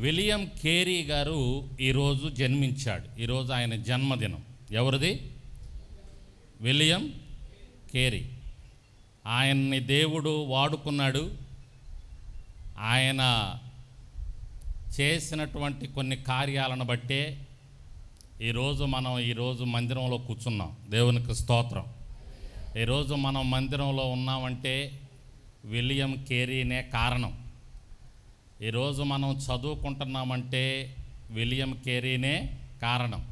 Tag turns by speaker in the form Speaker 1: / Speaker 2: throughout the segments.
Speaker 1: William Carey గారు ఈరోజు జన్మించాడు. ఈరోజు ఆయన జన్మదినం. ఎవరిది? William Carey. ఆయన్ని దేవుడు వాడుకున్నాడు. ఆయన చేసినటువంటి కొన్ని కార్యాలను బట్టే ఈరోజు మనం ఈరోజు మందిరంలో కూర్చున్నాం. దేవునికి స్తోత్రం. ఈరోజు మనం మందిరంలో ఉన్నామంటే విలియం కేరీనే కారణం. ఈరోజు మనం చదువుకుంటున్నామంటే విలియం కేరీనే కారణం.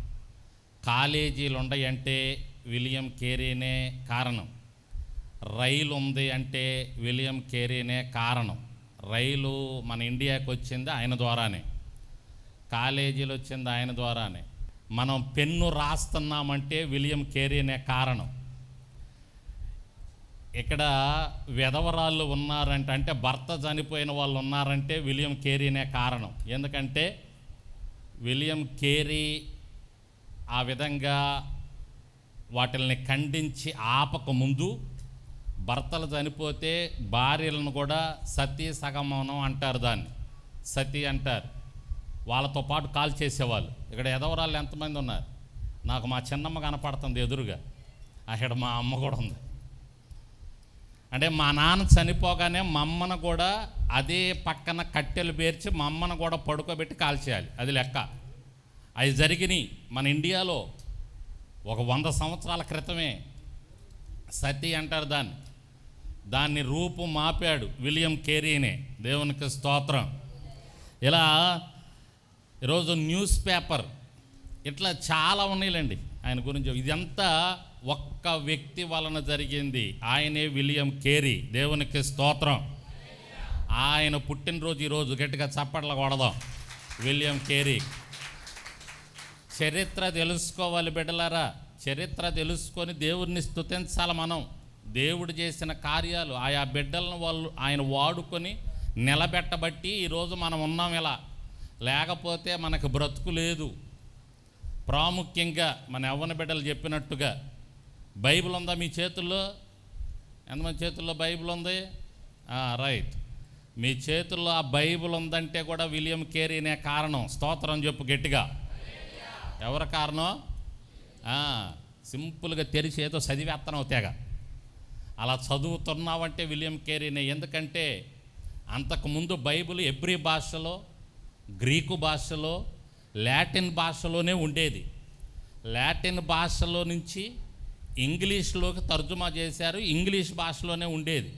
Speaker 1: కాలేజీలు ఉన్నాయంటే విలియం కేరీనే కారణం. రైలు ఉంది అంటే విలియం కేరీనే కారణం. రైలు మన ఇండియాకి వచ్చింది ఆయన ద్వారానే. కాలేజీలు వచ్చింది ఆయన ద్వారానే. మనం పెన్ను రాస్తున్నామంటే విలియం కేరీనే కారణం. ఇక్కడ విధవరాళ్ళు ఉన్నారంటే అంటే భర్త చనిపోయిన వాళ్ళు ఉన్నారంటే విలియం కేరీనే కారణం. ఎందుకంటే విలియం కేరీ ఆ విధంగా వాటిల్ని ఖండించి ఆపక ముందు భర్తలు చనిపోతే భార్యలను కూడా సతీ సగమనం అంటారు దాన్ని. సతీ అంటారు. వాళ్ళతో పాటు కాల్ చేసేవాళ్ళు. ఇక్కడ ఎదవరాళ్ళు ఎంతమంది ఉన్నారు? నాకు మా చిన్నమ్మ కనపడుతుంది ఎదురుగా. అక్కడ మా అమ్మ కూడా ఉంది. అంటే మా నాన్న చనిపోగానే మమ్మను కూడా అదే పక్కన కట్టెలు పేర్చి మమ్మను కూడా పడుకోబెట్టి కాల్చేయాలి. అది లెక్క. అవి జరిగినాయి మన ఇండియాలో ఒక వంద సంవత్సరాల క్రితమే. సతీ అంటారు దాన్ని. దాన్ని రూపు మాపాడు విలియం కేరీనే. దేవునికి స్తోత్రం. ఇలా ఈరోజు న్యూస్ పేపర్ ఇట్లా చాలా ఉన్నాయిలండి. ఆయన గురించి ఇదంతా ఒక్క వ్యక్తి వలన జరిగింది. ఆయనే విలియం కేరీ. దేవునికి స్తోత్రం. ఆయన పుట్టినరోజు ఈరోజు గట్టిగా చప్పట్ల కొడదాం. William Carey. చరిత్ర తెలుసుకోవాలి బిడ్డలారా. చరిత్ర తెలుసుకొని దేవుడిని స్తుతించాలి మనం. దేవుడు చేసిన కార్యాలు ఆయా బిడ్డలను వాళ్ళు ఆయన వాడుకొని నిలబెట్టబట్టి ఈరోజు మనం ఉన్నాం ఇలా. లేకపోతే మనకు బ్రతుకు లేదు. ప్రాముఖ్యంగా మన యవ్వన బిడ్డలు చెప్పినట్టుగా బైబిల్ ఉందా మీ చేతుల్లో? ఎంతమంది చేతుల్లో బైబిల్ ఉంది? రైట్. మీ చేతుల్లో ఆ బైబిల్ ఉందంటే కూడా విలియం కేరీనే కారణం. స్తోత్రం చెప్పు గట్టిగా. ఎవరి కారణం? సింపుల్గా తెరిచి ఏదో చదివేత్తనం తెగ. అలా చదువుతున్నావంటే విలియం కేరీనే. ఎందుకంటే అంతకుముందు బైబిల్ ఎబ్రి భాషలో గ్రీకు భాషలో లాటిన్ భాషలోనే ఉండేది. లాటిన్ భాషలో నుంచి ఇంగ్లీష్లోకి తర్జుమా చేశారు ఇంగ్లీష్ భాషలోనే ఉండేది.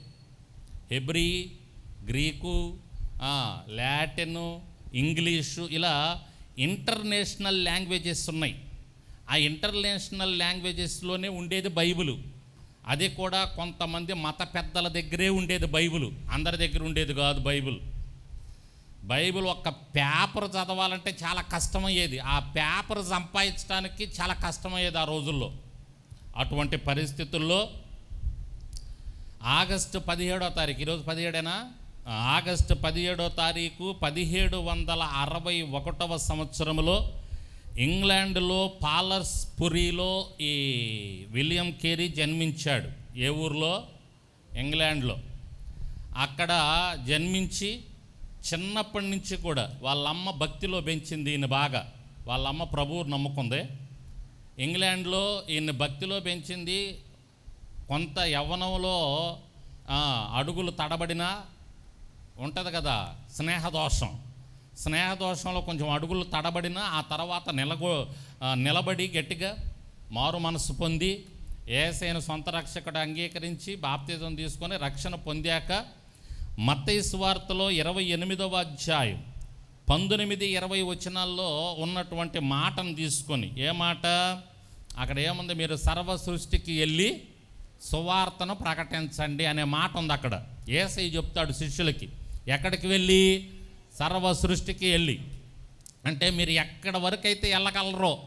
Speaker 1: హెబ్రీ గ్రీకు లాటిను ఇంగ్లీషు ఇలా ఇంటర్నేషనల్ లాంగ్వేజెస్ ఉన్నాయి. ఆ ఇంటర్నేషనల్ లాంగ్వేజెస్లోనే ఉండేది బైబిలు. అది కూడా కొంతమంది మత పెద్దల దగ్గరే ఉండేది బైబిలు. అందరి దగ్గర ఉండేది కాదు బైబిల్. బైబిల్ ఒక్క పేపర్ చదవాలంటే చాలా కష్టమయ్యేది. ఆ పేపర్ సంపాదించడానికి చాలా కష్టమయ్యేది ఆ రోజుల్లో. అటువంటి పరిస్థితుల్లో ఆగస్టు పదిహేడో తారీఖు ఈరోజు పదిహేడేనా? ఆగస్టు పదిహేడో తారీఖు పదిహేడు వందల అరవై ఒకటవ సంవత్సరంలో ఇంగ్లాండ్లో పాలర్స్పురిలో ఈ విలియం కేరీ జన్మించాడు. ఏ ఊర్లో? ఇంగ్లాండ్లో. అక్కడ జన్మించి చిన్నప్పటి నుంచి కూడా వాళ్ళమ్మ భక్తిలో పెంచింది ఈయన బాగా. వాళ్ళమ్మ ప్రభువు నమ్ముకుంది. ఇంగ్లాండ్లో ఈయన భక్తిలో పెంచింది. కొంత యవ్వనంలో అడుగులు తడబడినా ఉంటుంది కదా స్నేహదోషం. స్నేహదోషంలో కొంచెం అడుగులు తడబడినా ఆ తర్వాత నిలగో నిలబడి గట్టిగా మారు మనసు పొంది ఏసైన సొంత రక్షకుడు అంగీకరించి బాప్తిజం తీసుకొని రక్షణ పొందాక మత్తయి స్వార్తలో ఇరవై ఎనిమిదవ అధ్యాయం పంతొమ్మిది ఇరవై వచనాల్లో ఉన్నటువంటి మాటను తీసుకొని ఏ మాట? అక్కడ ఏముంది? మీరు సర్వ సృష్టికి వెళ్ళి సువార్తను ప్రకటించండి అనే మాట ఉంది అక్కడ. ఏసై చెప్తాడు శిష్యులకి ఎక్కడికి వెళ్ళి? సర్వ సృష్టికి వెళ్ళి. అంటే మీరు ఎక్కడ వరకు అయితే వెళ్ళగలరో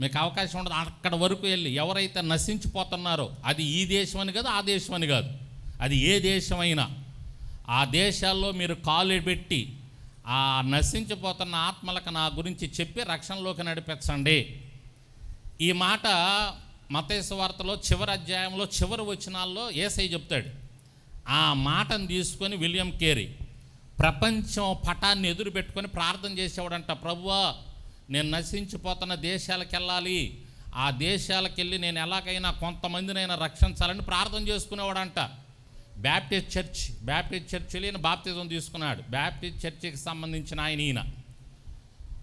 Speaker 1: మీకు అవకాశం ఉండదు అక్కడ వరకు వెళ్ళి. ఎవరైతే నశించిపోతున్నారో అది ఈ దేశం అని కాదు ఆ దేశం అని కాదు. అది ఏ దేశమైనా ఆ దేశాల్లో మీరు కాలు పెట్టి ఆ నశించిపోతున్న ఆత్మలకు నా గురించి చెప్పి రక్షణలోకి నడిపించండి. ఈ మాట మతేసు వార్తలో చివరి అధ్యాయంలో చివరి వచనాల్లో ఏసై చెప్తాడు. ఆ మాటను తీసుకొని విలియం కేరీ ప్రపంచం పటాన్ని ఎదురు పెట్టుకొని ప్రార్థన చేసేవాడంట. ప్రభువా నేను నశించిపోతున్న దేశాలకు వెళ్ళాలి. ఆ దేశాలకు వెళ్ళి నేను ఎలాగైనా కొంతమందినైనా రక్షించాలని ప్రార్థన చేసుకునేవాడంట. బ్యాప్టిస్ట్ చర్చ్ బ్యాప్టిస్ట్ చర్చిలో ఈయన బాప్తిజం తీసుకున్నాడు. బ్యాప్టిస్ట్ చర్చికి సంబంధించిన ఆయన ఈయన.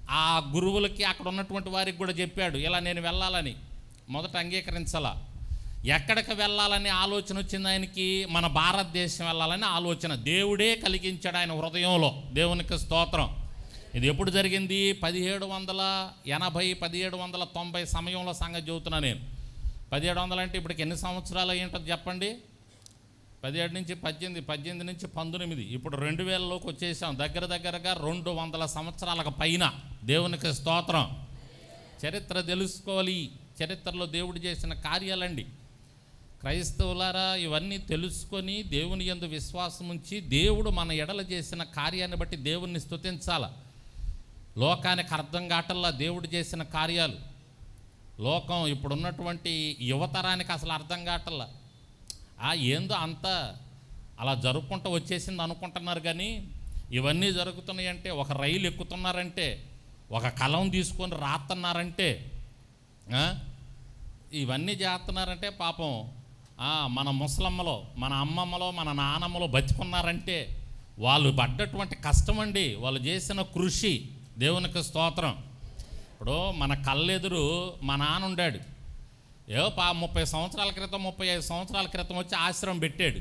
Speaker 1: ఆ గురువులకి అక్కడ ఉన్నటువంటి వారికి కూడా చెప్పాడు ఇలా నేను వెళ్ళాలని. మొదట అంగీకరించాల? ఎక్కడికి వెళ్ళాలని ఆలోచన వచ్చింది ఆయనకి? మన భారతదేశం వెళ్ళాలని ఆలోచన. దేవుడే కలిగించాడు ఆయన హృదయంలో. దేవునికి స్తోత్రం. ఇది ఎప్పుడు జరిగింది? పదిహేడు వందల ఎనభై పదిహేడు వందల తొంభై సమయంలో సంగతి చెబుతున్నా నేను. పదిహేడు వందలు అంటే ఇప్పటికి ఎన్ని సంవత్సరాలు అయ్యి ఉంటుంది చెప్పండి? పదిహేడు నుంచి పద్దెనిమిది పద్దెనిమిది నుంచి పంతొమ్మిది. ఇప్పుడు రెండు వేలలోకి వచ్చేసాం. దగ్గర దగ్గరగా రెండు వందల సంవత్సరాలకు పైన దేవునికి స్తోత్రం. చరిత్ర తెలుసుకోవాలి. చరిత్రలో దేవుడు చేసిన కార్యాలండి. క్రైస్తవులారా ఇవన్నీ తెలుసుకొని దేవుని యందు విశ్వాసం ఉంచి దేవుడు మన ఎడల చేసిన కార్యాన్ని బట్టి దేవుణ్ణి స్తుతించాల. లోకానికి అర్థం కాటల్లా దేవుడు చేసిన కార్యాలు. లోకం ఇప్పుడున్నటువంటి యువతరానికి అసలు అర్థం కాటల్లా. ఆ ఏందో అంత అలా జరుపుకుంటూ వచ్చేసింది అనుకుంటున్నారు కానీ ఇవన్నీ జరుగుతున్నాయంటే ఒక రైలు ఎక్కుతున్నారంటే ఒక కలం తీసుకొని రాస్తున్నారంటే ఇవన్నీ చేస్తున్నారంటే పాపం మన ముసలమ్మలో మన అమ్మమ్మలో మన నానమ్మలో బతికున్నారంటే వాళ్ళు పడ్డటువంటి కష్టం అండి వాళ్ళు చేసిన కృషి దేవునికి స్తోత్రం. ఇప్పుడు మన కళ్ళెదురు మా నాన్న ఉండాడు. ఏ పా ముప్పై సంవత్సరాల క్రితం ముప్పై ఐదు సంవత్సరాల క్రితం వచ్చి ఆశ్రమం పెట్టాడు.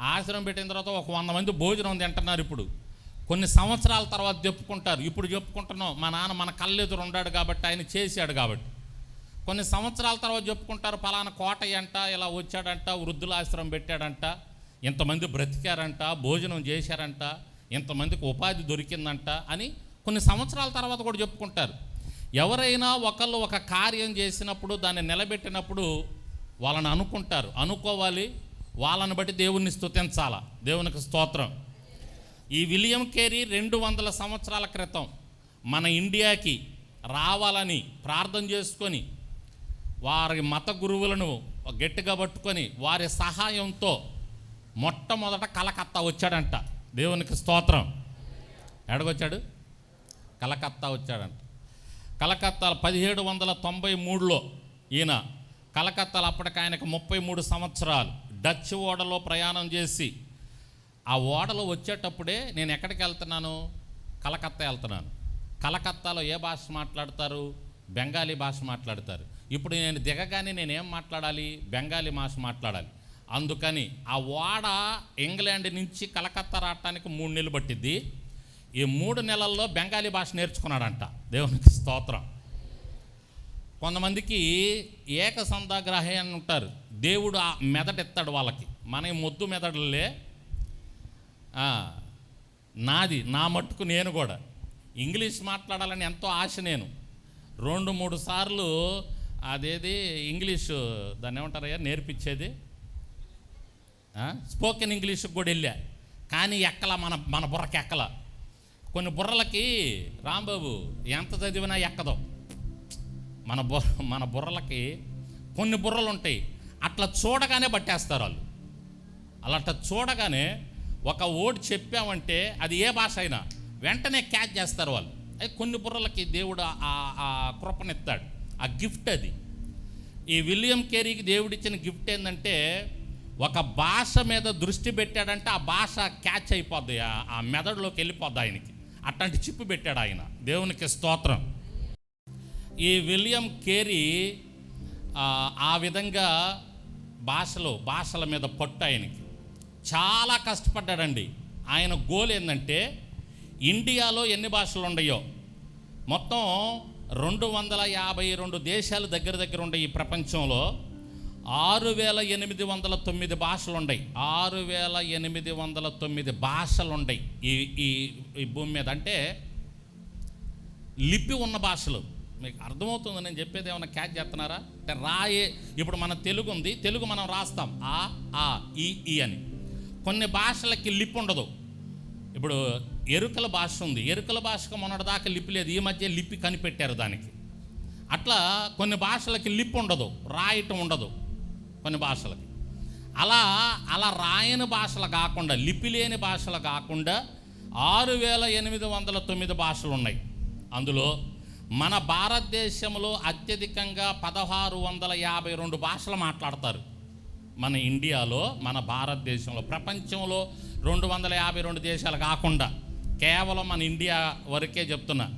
Speaker 1: ఆశ్రమం పెట్టిన తర్వాత ఒక వంద మంది భోజనం తింటున్నారు ఇప్పుడు. కొన్ని సంవత్సరాల తర్వాత చెప్పుకుంటారు. ఇప్పుడు చెప్పుకుంటున్నాం మా నాన్న మన కళ్ళెదురు ఉన్నాడు కాబట్టి ఆయన చేశాడు కాబట్టి. కొన్ని సంవత్సరాల తర్వాత చెప్పుకుంటారు పలానా కోటయ్య అంట ఇలా వచ్చాడంట వృద్ధుల ఆశ్రమం పెట్టాడంట ఇంతమంది బ్రతికారంట భోజనం చేశారంట ఇంతమందికి ఉపాధి దొరికిందంట అని కొన్ని సంవత్సరాల తర్వాత కూడా చెప్పుకుంటారు. ఎవరైనా ఒకళ్ళు ఒక కార్యం చేసినప్పుడు దాన్ని నిలబెట్టినప్పుడు వాళ్ళని అనుకుంటారు. అనుకోవాలి. వాళ్ళని బట్టి దేవుణ్ణి స్థుతించాల దేవునికి స్తోత్రం. ఈ విలియం కేరీ రెండు వందల సంవత్సరాల క్రితం మన ఇండియాకి రావాలని ప్రార్థన చేసుకొని వారి మత గురువులను గట్టిగా పట్టుకొని వారి సహాయంతో మొట్టమొదట కలకత్తా వచ్చాడంట. దేవునికి స్తోత్రం. ఎడగొచ్చాడు కలకత్తా వచ్చాడంట. కలకత్తా పదిహేడు వందల తొంభై మూడులో ఈయన కలకత్తాలో అప్పటికి ఆయనకు ముప్పై మూడు సంవత్సరాలు. డచ్ ఓడలో ప్రయాణం చేసి ఆ ఓడలో వచ్చేటప్పుడే నేను ఎక్కడికి వెళ్తున్నాను? కలకత్తా వెళ్తున్నాను. కలకత్తాలో ఏ భాష మాట్లాడతారు? బెంగాలీ భాష మాట్లాడతారు. ఇప్పుడు నేను దిగగానే నేనేం మాట్లాడాలి? బెంగాలీ భాష మాట్లాడాలి. అందుకని ఆ ఓడ ఇంగ్లాండ్ నుంచి కలకత్తా రావటానికి మూడు నెలలు పట్టిద్ది. ఈ మూడు నెలల్లో బెంగాలీ భాష నేర్చుకున్నాడంట. దేవునికి స్తోత్రం. కొంతమందికి ఏకసంతాగ్రహి అని ఉంటారు. దేవుడు ఆ మెదడెత్తాడు వాళ్ళకి. మన మొద్దు మెదడులే నాది నా మట్టుకు నేను కూడా. ఇంగ్లీష్ మాట్లాడాలని ఎంతో ఆశ నేను. రెండు మూడు సార్లు అదేది ఇంగ్లీషు దాన్ని ఏమంటారయ్యా నేర్పించేది? స్పోకెన్ ఇంగ్లీష్కి కూడా వెళ్ళా. కానీ ఎక్కల మన మన బుర్రకి ఎక్కల కొన్ని బుర్రలకి రాంబాబు ఎంత చదివినా ఎక్కదు. మన బుర్ర మన బుర్రలకి కొన్ని బుర్రలు ఉంటాయి అట్లా చూడగానే పట్టేస్తారు వాళ్ళు. అలా అట్లా చూడగానే ఒక ఓటు చెప్పామంటే అది ఏ భాష అయినా వెంటనే క్యాచ్ చేస్తారు వాళ్ళు. అది కొన్ని బుర్రలకి దేవుడు ఆ- కృపనిస్తాడు. ఆ గిఫ్ట్ అది. ఈ విలియం కేరీకి దేవుడిచ్చిన గిఫ్ట్ ఏంటంటే ఒక భాష మీద దృష్టి పెట్టాడంటే ఆ భాష క్యాచ్ అయిపోద్ది. ఆ- ఆ మెదడులోకి వెళ్ళిపోద్ది ఆయనకి. అట్లాంటి చిప్పు పెట్టాడు ఆయన. దేవునికి స్తోత్రం. ఈ విలియం కేరీ ఆ, విధంగా భాషలో భాషల మీద పట్టు ఆయనకి. చాలా కష్టపడ్డాడండి. ఆయన గోల్ ఏంటంటే ఇండియాలో ఎన్ని భాషలు ఉన్నాయో మొత్తం రెండు వందల యాభై రెండు దేశాలు దగ్గర దగ్గర ఉండే ఈ ప్రపంచంలో ఆరు వేల ఎనిమిది వందల తొమ్మిది భాషలు ఉన్నాయి ఆరు వేల ఎనిమిది వందల తొమ్మిది భాషలు ఉన్నాయి ఈ ఈ ఈ భూమి మీద. అంటే లిపి ఉన్న భాషలు. మీకు అర్థమవుతుంది నేను చెప్పేది ఏమైనా క్యాచ్ చేస్తున్నారా? అంటే రాయే ఇప్పుడు మన తెలుగు ఉంది తెలుగు మనం రాస్తాం. ఆ ఆ ఈ ఈ అని. కొన్ని భాషలకి లిపి ఉండదు. ఇప్పుడు ఎరుకల భాష ఉంది. ఎరుకల భాషకు మొన్నటిదాకా లిపి లేదు. ఈ మధ్య లిపి కనిపెట్టారు దానికి. అట్లా కొన్ని భాషలకి లిపి ఉండదు. రాయటం ఉండదు. కొన్ని భాషలకి. అలా అలా రాయని భాషలు కాకుండా లిపి లేని భాషలు కాకుండా ఆరు వేల ఎనిమిది వందల తొమ్మిది భాషలు ఉన్నాయి అందులో మన భారతదేశంలో అత్యధికంగా పదహారు వందల యాభై రెండు భాషలు మాట్లాడతారు. మన ఇండియాలో మన భారతదేశంలో ప్రపంచంలో రెండు వందల యాభై రెండు దేశాలు కాకుండా కేవలం మన ఇండియా వరకే చెప్తున్నా.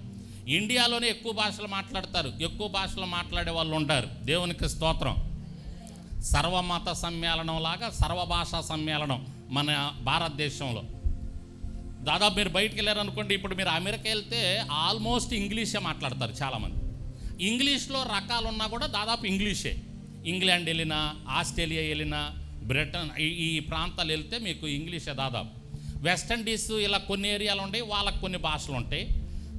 Speaker 1: ఇండియాలోనే ఎక్కువ భాషలు మాట్లాడతారు. ఎక్కువ భాషలు మాట్లాడే వాళ్ళు ఉంటారు. దేవునికి స్తోత్రం. సర్వమత సమ్మేళనం లాగా సర్వభాషా సమ్మేళనం మన భారతదేశంలో. దాదాపు మీరు బయటికి వెళ్ళారనుకోండి ఇప్పుడు మీరు అమెరికా వెళ్తే ఆల్మోస్ట్ ఇంగ్లీషే మాట్లాడతారు చాలామంది. ఇంగ్లీష్లో రకాలు ఉన్నా కూడా దాదాపు ఇంగ్లీషే. ఇంగ్లాండ్ వెళ్ళినా ఆస్ట్రేలియా వెళ్ళినా బ్రిటన్ ఈ ఈ ప్రాంతాలు వెళ్తే మీకు ఇంగ్లీషే దాదాపు. వెస్ట్ ఇండీస్ ఇలా కొన్ని ఏరియాలు ఉంటాయి వాళ్ళకి కొన్ని భాషలు ఉంటాయి.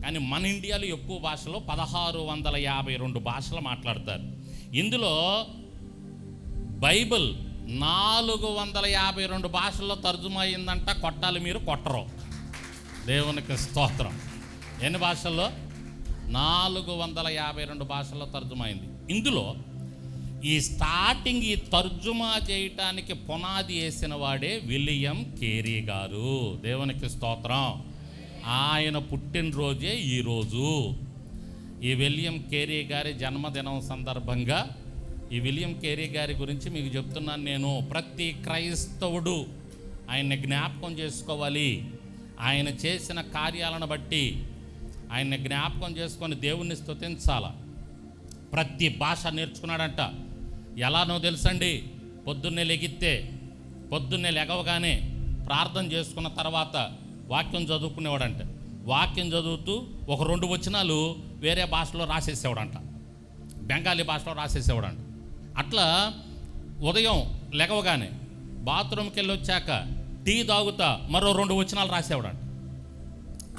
Speaker 1: కానీ మన ఇండియాలో ఎక్కువ భాషలో పదహారు వందల యాభై రెండు భాషలు మాట్లాడతారు. ఇందులో బైబిల్ నాలుగు వందల యాభై రెండు భాషల్లో తర్జుమా అయిందంట కొట్టాలి మీరు కొట్టరు. దేవునికి స్తోత్రం. ఎన్ని భాషల్లో? నాలుగు వందల యాభై రెండు భాషల్లో తర్జుమా అయింది ఇందులో ఈ స్టార్టింగ్ ఈ తర్జుమా చేయటానికి పునాది వేసిన వాడే విలియం కేరీ గారు. దేవునికి స్తోత్రం. ఆయన పుట్టినరోజే ఈరోజు. ఈ విలియం కేరీ గారి జన్మదినం సందర్భంగా ఈ విలియం కేరీ గారి గురించి మీకు చెప్తున్నాను నేను. ప్రతి క్రైస్తవుడు ఆయన్ని జ్ఞాపకం చేసుకోవాలి. ఆయన చేసిన కార్యాలను బట్టి ఆయన్ని జ్ఞాపకం చేసుకొని దేవుణ్ణి స్తుతించాల? ప్రతి భాష నేర్చుకున్నాడంట. ఎలానో తెలుసండి? పొద్దున్నే లెగిస్తే పొద్దున్నే లెగవగానే ప్రార్థన చేసుకున్న తర్వాత వాక్యం చదువుకునేవాడంట. వాక్యం చదువుతూ ఒక రెండు వచనాలు వేరే భాషలో రాసేసేవాడంట. బెంగాలీ భాషలో రాసేసేవాడంట. అట్లా ఉదయం లెగవగానే బాత్రూమ్కి వెళ్ళి వచ్చాక టీ తాగుతా మరో రెండు వచనాలు రాసేవాడంట.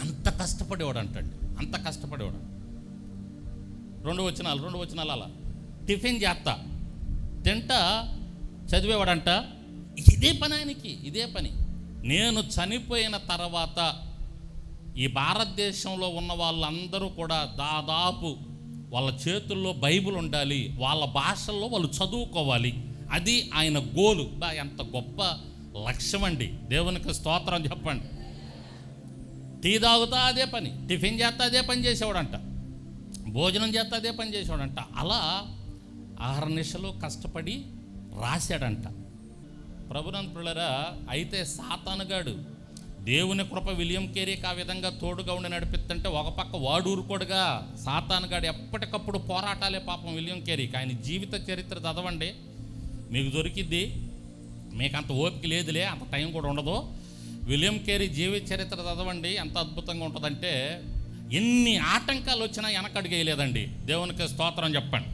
Speaker 1: అంత కష్టపడేవాడంటండి. అంత కష్టపడేవాడు. రెండు వచనాలు రెండు వచనాలు అలా. టిఫిన్ చేస్తా. తింటా చదివేవాడంట. ఇదే పని ఆయనకి ఇదే పని. నేను చనిపోయిన తర్వాత ఈ భారతదేశంలో ఉన్న వాళ్ళందరూ కూడా దాదాపు వాళ్ళ చేతుల్లో బైబిల్ ఉండాలి వాళ్ళ భాషల్లో వాళ్ళు చదువుకోవాలి. అది ఆయన గోలు. బా ఎంత గొప్ప లక్ష్యం అండి. దేవునికి స్తోత్రం చెప్పండి. టీ తాగుతా అదే పని టిఫిన్ చేస్తా అదే పని చేసేవాడంట. భోజనం చేస్తా అదే పని చేసేవాడంట. అలా ఆహార నిశలో కష్టపడి రాశాడంట. ప్రభునంతులరా అయితే సాతానుగాడు దేవుని కృప విలియం కేరీకి ఆ విధంగా తోడుగా ఉండి నడిపిస్తుంటే ఒక పక్క వాడూరుకోడుగా సాతానుగాడు ఎప్పటికప్పుడు పోరాటాలే పాపం విలియం కేరీకి. ఆయన జీవిత చరిత్ర చదవండి. మీకు దొరికిద్ది. మీకు అంత ఓపిక లేదులే అంత టైం కూడా ఉండదు. విలియం కేరీ జీవిత చరిత్ర చదవండి. ఎంత అద్భుతంగా ఉంటుందంటే ఎన్ని ఆటంకాలు వచ్చినా వెనకడుగేయలేదండి. దేవునికి స్తోత్రం చెప్పండి.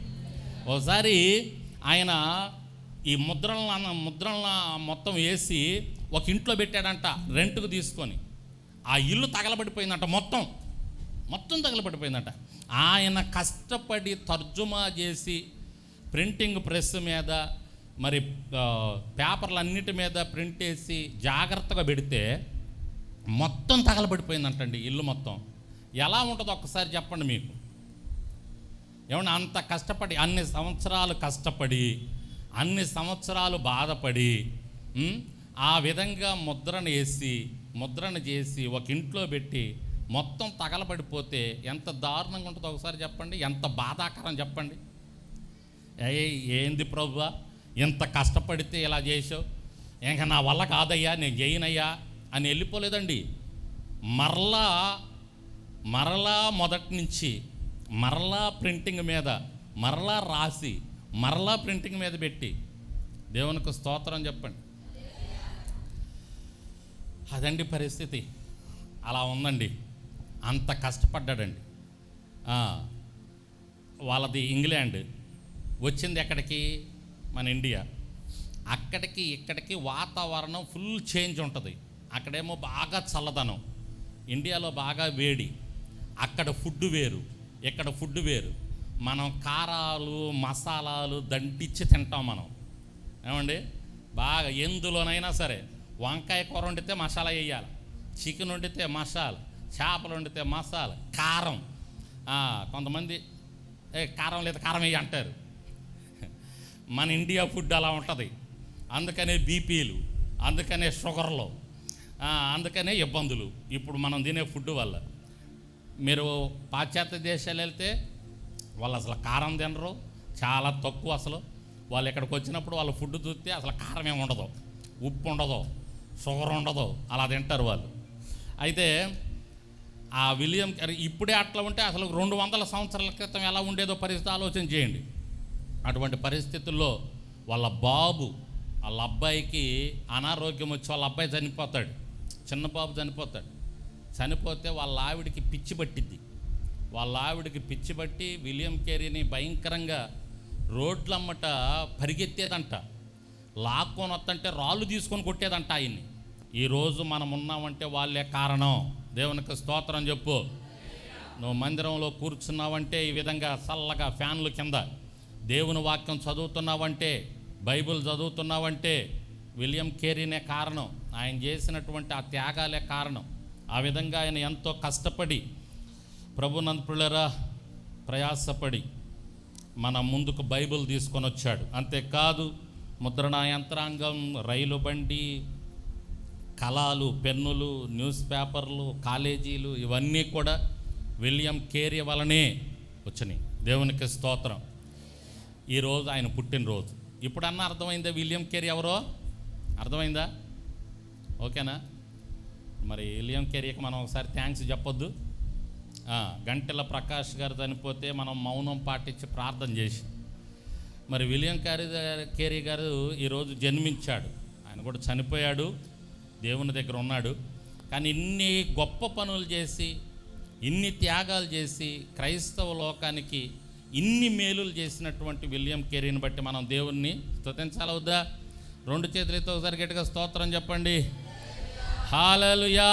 Speaker 1: ఒకసారి ఆయన ఈ ముద్రలను ముద్రలను మొత్తం వేసి ఒక ఇంట్లో పెట్టాడంట రెంట్కు తీసుకొని. ఆ ఇల్లు తగలబడిపోయిందంట మొత్తం. మొత్తం తగలబడిపోయిందంట. ఆయన కష్టపడి తర్జుమా చేసి ప్రింటింగ్ ప్రెస్ మీద మరి పేపర్లన్నిటి మీద ప్రింట్ వేసి జాగ్రత్తగా పెడితే మొత్తం తగలబడిపోయిందంటండి ఇల్లు మొత్తం. ఎలా ఉంటుందో ఒక్కసారి చెప్పండి మీకు. ఏమన్నా అంత కష్టపడి అన్ని సంవత్సరాలు కష్టపడి అన్ని సంవత్సరాలు బాధపడి ఆ విధంగా ముద్రను వేసి ముద్రను చేసి ఒక ఇంట్లో పెట్టి మొత్తం తగలబడిపోతే ఎంత దారుణంగా ఉంటుందో ఒకసారి చెప్పండి ఎంత బాధాకరం చెప్పండి. ఏ ఏంది ప్రభువా? ఇంత కష్టపడితే ఇలా చేసావు ఇంకా నా వల్ల కాదయ్యా నేను చేయనయ్యా అని వెళ్ళిపోలేదండి. మరలా మరలా మొదటి నుంచి మరలా ప్రింటింగ్ మీద మరలా రాసి మరలా ప్రింటింగ్ మీద పెట్టి దేవునికి స్తోత్రం చెప్పండి. అదండి పరిస్థితి. అలా ఉందండి. అంత కష్టపడ్డాడండి. వాళ్ళది ఇంగ్లాండ్. వచ్చింది ఎక్కడికి? మన ఇండియా. అక్కడికి ఇక్కడికి వాతావరణం ఫుల్ చేంజ్ ఉంటుంది. అక్కడేమో బాగా చల్లదనం. ఇండియాలో బాగా వేడి. అక్కడ ఫుడ్ వేరు. ఇక్కడ ఫుడ్ వేరు. మనం కారాలు మసాలాలు దండిచ్చి తింటాం మనం. ఏమండి? బాగా ఎందులోనైనా సరే. వంకాయ కూర వండితే మసాలా వేయాలి. చికెన్ వండితే మసాలా చేపలు వండితే మసాలా కారం. కొంతమంది ఏ కారం లేదు కారం వేయి అంటారు. మన ఇండియా ఫుడ్ అలా ఉంటుంది. అందుకనే బీపీలు అందుకనే షుగర్లు అందుకనే ఇబ్బందులు. ఇప్పుడు మనం తినే ఫుడ్ వల్ల. మీరు పాశ్చాత్య దేశాలు వెళ్తే వాళ్ళు అసలు కారం తినరు. చాలా తక్కువ అసలు. వాళ్ళు ఇక్కడికి వచ్చినప్పుడు వాళ్ళ ఫుడ్ చూస్తే అసలు కారం ఏమి ఉండదు. ఉప్పు ఉండదు. షుగర్ ఉండదు అలా తింటారు వాళ్ళు. అయితే ఆ విలియం ఇప్పుడే అట్లా ఉంటే అసలు రెండు వందల సంవత్సరాల క్రితం ఎలా ఉండేదో పరిస్థితి ఆలోచన చేయండి. అటువంటి పరిస్థితుల్లో వాళ్ళ బాబు వాళ్ళ అబ్బాయికి అనారోగ్యం వచ్చి వాళ్ళ అబ్బాయి చనిపోతాడు. చిన్న బాబు చనిపోతాడు. చనిపోతే వాళ్ళ ఆవిడికి పిచ్చి పట్టిద్ది. వాళ్ళ ఆవిడికి పిచ్చి పట్టి విలియం కేరీని భయంకరంగా రోడ్లమ్మట పరిగెత్తేదంట. లాక్కొని వస్తుంటే రాళ్ళు తీసుకొని కొట్టేదంట ఆయన్ని. ఈరోజు మనం ఉన్నామంటే వాళ్ళే కారణం. దేవునికి స్తోత్రం చెప్పు. నువ్వు మందిరంలో కూర్చున్నావంటే ఈ విధంగా చల్లగా ఫ్యాన్లు కింద దేవుని వాక్యం చదువుతున్నావంటే బైబిల్ చదువుతున్నావంటే విలియం కేరీనే కారణం. ఆయన చేసినటువంటి ఆ త్యాగాలే కారణం. ఆ విధంగా ఆయన ఎంతో కష్టపడి ప్రభునంద పిల్లరా ప్రయాసపడి మన ముందుకు బైబిల్ తీసుకొని వచ్చాడు. అంతేకాదు ముద్రణ యంత్రాంగం రైలు బండి కళాలు పెన్నులు న్యూస్ పేపర్లు కాలేజీలు ఇవన్నీ కూడా విలియం కేరీ వలనే వచ్చినాయి. దేవునికి స్తోత్రం. ఈరోజు ఆయన పుట్టినరోజు. ఇప్పుడన్నా అర్థమైందా విలియం కేరీ ఎవరో? అర్థమైందా? ఓకేనా? మరి విలియం కేరీకి మనం ఒకసారి థ్యాంక్స్ చెప్పొద్దు. గంటెల ప్రకాష్ గారు చనిపోతే మనం మౌనం పాటించి ప్రార్థన చేసి మరి విలియం క్యారీ కేరీ గారు ఈరోజు జన్మించాడు. ఆయన కూడా చనిపోయాడు దేవుని దగ్గర ఉన్నాడు. కానీ ఇన్ని గొప్ప పనులు చేసి ఇన్ని త్యాగాలు చేసి క్రైస్తవ లోకానికి ఇన్ని మేలులు చేసినటువంటి విలియం కేరీని బట్టి మనం దేవుణ్ణి స్తుతించాల వద్దా? రెండు చేతులతో ఒకసారి గట్టిగా స్తోత్రం చెప్పండి. హాలలుయా!